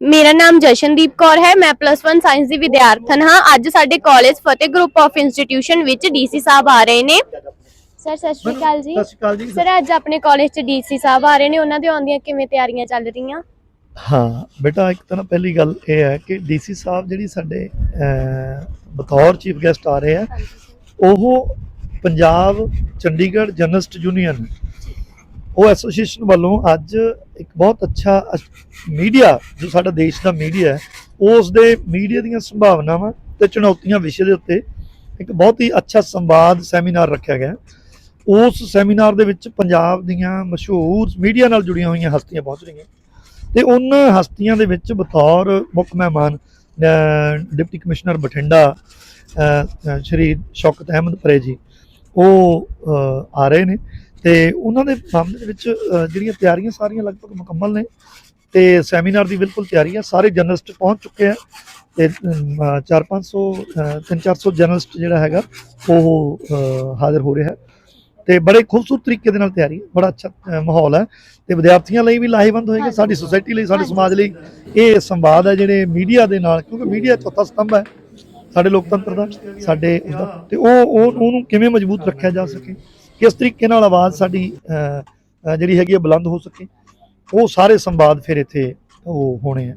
ਮੇਰਾ ਨਾਮ ਜਸ਼ਨਦੀਪ ਕੌਰ ਹੈ ਮੈਂ ਪਲੱਸ 1 ਸਾਇੰਸ ਦੀ ਵਿਦਿਆਰਥਣ ਹਾਂ। ਅੱਜ ਸਾਡੇ college Fateh group of institution ਵਿੱਚ ਡੀਸੀ ਸਾਹਿਬ ਆ ਰਹੇ ਨੇ। ਸਰ ਸਤਿ ਸ਼੍ਰੀ ਅਕਾਲ ਜੀ। ਸਤਿ ਸ਼੍ਰੀ ਅਕਾਲ ਜੀ। ਸਰ ਅੱਜ ਆਪਣੇ ਕਾਲਜ 'ਚ ਡੀਸੀ ਸਾਹਿਬ ਆ ਰਹੇ ਨੇ। ਉਹਨਾਂ ਦੇ ਆਉਣ ਦੀਆਂ ਕਿਵੇਂ ਤਿਆਰੀਆਂ ਚੱਲ ਰਹੀਆਂ? ਹਾਂ ਬੇਟਾ ਇੱਕ ਤਾਂ ਨਾ ਪਹਿਲੀ ਗੱਲ ਇਹ ਹੈ ਕਿ ਡੀਸੀ ਸਾਹਿਬ ਜਿਹੜੀ ਸਾਡੇ ਬਤੌਰ ਚੀਫ ਗੈਸਟ ਆ ਰਹੇ ਆ ਉਹ ਪੰਜਾਬ ਚੰਡੀਗੜ੍ਹ ਜਰਨਲਿਸਟ ਯੂਨੀਅਨ ਉਹ ਐਸੋਸੀਏਸ਼ਨ ਵੱਲੋਂ ਅੱਜ ਇੱਕ ਬਹੁਤ ਅੱਛਾ ਮੀਡੀਆ ਜੋ ਸਾਡਾ ਦੇਸ਼ ਦਾ ਮੀਡੀਆ ਹੈ ਉਸ ਦੇ ਮੀਡੀਆ ਦੀਆਂ ਸੰਭਾਵਨਾਵਾਂ ਤੇ ਚੁਣੌਤੀਆਂ ਵਿਸ਼ੇ ਦੇ ਉੱਤੇ ਇੱਕ ਬਹੁਤ ਹੀ ਅੱਛਾ ਸੰਵਾਦ ਸੈਮੀਨਾਰ ਰੱਖਿਆ ਗਿਆ ਉਸ ਸੈਮੀਨਾਰ ਦੇ ਵਿੱਚ ਪੰਜਾਬ ਦੀਆਂ ਮਸ਼ਹੂਰ ਮੀਡੀਆ ਨਾਲ ਜੁੜੀਆਂ ਹੋਈਆਂ ਹਸਤੀਆਂ ਪਹੁੰਚ ਰਹੀਆਂ ਤੇ ਉਹਨਾਂ ਹਸਤੀਆਂ ਦੇ ਵਿੱਚ ਬਤੌਰ ਮੁੱਖ ਮਹਿਮਾਨ ਡਿਪਟੀ ਕਮਿਸ਼ਨਰ ਬਠਿੰਡਾ ਸ਼੍ਰੀ ਸ਼ੌਕਤ ਅਹਿਮਦ ਪਰੇ ਜੀ ਉਹ ਆ ਰਹੇ ਨੇ। ਤੇ ਉਹਨਾਂ ਦੇ ਮਾਮਲੇ ਦੇ ਵਿੱਚ ਅਹ, ਜਿਹੜੀਆਂ ਤਿਆਰੀਆਂ ਸਾਰੀਆਂ ਲਗਭਗ ਮੁਕੰਮਲ ਨੇ ਤੇ ਸੈਮੀਨਾਰ ਦੀ ਬਿਲਕੁਲ ਤਿਆਰੀ ਹੈ ਸਾਰੇ ਜਰਨਲਿਸਟ ਪਹੁੰਚ ਚੁੱਕੇ ਆ ਤੇ 4-500 3-400 ਜਰਨਲਿਸਟ ਜਿਹੜਾ ਹੈਗਾ ਉਹ ਅਹ, ਹਾਜ਼ਰ ਹੋ ਰਿਹਾ ਹੈ। ਤੇ ਬੜੇ ਖੂਬਸੂਰਤ ਤਰੀਕੇ ਦੇ ਨਾਲ ਤਿਆਰੀ ਹੈ ਬੜਾ ਅੱਛਾ ਅਹ, ਮਾਹੌਲ ਹੈ। ਤੇ ਵਿਦਿਆਰਥੀਆਂ ਲਈ ਵੀ ਲਾਹੇਵੰਦ ਹੋਏਗਾ ਸਾਡੀ ਸੁਸਾਇਟੀ ਲਈ ਸਾਡੇ ਸਮਾਜ ਲਈ। ਇਹ ਸੰਵਾਦ ਹੈ ਜਿਹੜੇ ਮੀਡੀਆ ਦੇ ਨਾਲ ਕਿਉਂਕਿ ਮੀਡੀਆ ਚੌਥਾ ਸਤੰਭ ਹੈ ਸਾਡੇ ਲੋਕਤੰਤਰ ਦਾ ਸਾਡੇ ਉਸਦਾ। ਤੇ ਉਹ ਉਹ ਉਹਨੂੰ ਕਿਵੇਂ ਮਜ਼ਬੂਤ ਰੱਖਿਆ ਜਾ ਸਕੇ? ਕਿਸ ਤਰੀਕੇ ਨਾਲ ਆਵਾਜ਼ ਸਾਡੀ ਜਿਹੜੀ ਹੈਗੀ ਹੈ ਬੁਲੰਦ ਹੋ ਸਕੇ, ਉਹ ਸਾਰੇ ਸੰਵਾਦ ਫਿਰ ਇੱਥੇ ਉਹ ਹੋਣੇ ਆ।